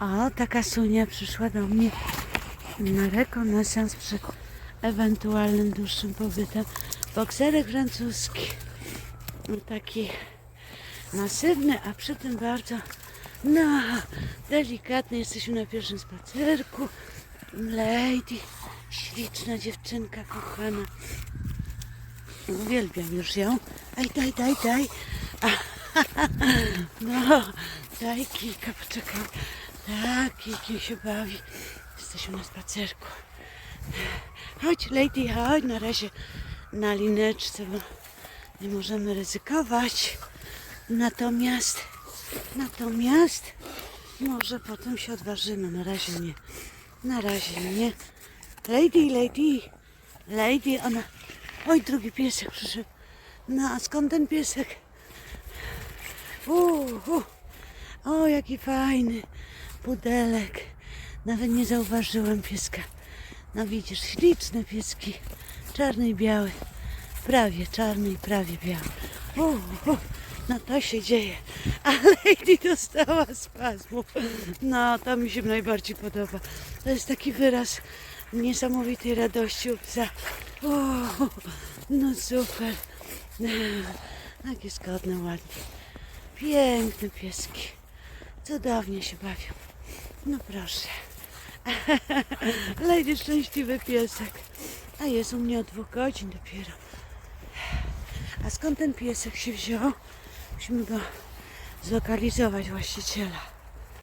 O, taka Sunia przyszła do mnie na rekonesans przed ewentualnym dłuższym pobytem. Bokserek francuski. Taki masywny, a przy tym bardzo no, delikatny. Jesteśmy na pierwszym spacerku. Lady, śliczna dziewczynka, kochana. Uwielbiam już ją. Ej, daj, daj, daj. No, daj kilka, poczekaj. Tak, Kiki się bawi. Jesteśmy na spacerku. Chodź, Lady, chodź na razie na lineczce, bo nie możemy ryzykować. Natomiast, natomiast, może potem się odważymy. Na razie nie. Na razie nie. Lady, lady, lady, ona... Oj, drugi piesek przyszedł. No, a skąd ten piesek? Uhu. O, jaki fajny pudelek. Nawet nie zauważyłem pieska. No widzisz, śliczne pieski. Czarny i biały. Prawie czarny i prawie biały. Uhu. No to się dzieje. A Lady dostała spazmów. No, to mi się najbardziej podoba. To jest taki wyraz niesamowitej radości u psa. Uhu. No super. Jakie skodne, ładnie. Piękne pieski. Cudownie się bawią. No proszę. Lady szczęśliwy piesek. A jest u mnie od dwóch godzin dopiero. A skąd ten piesek się wziął? Musimy go zlokalizować właściciela.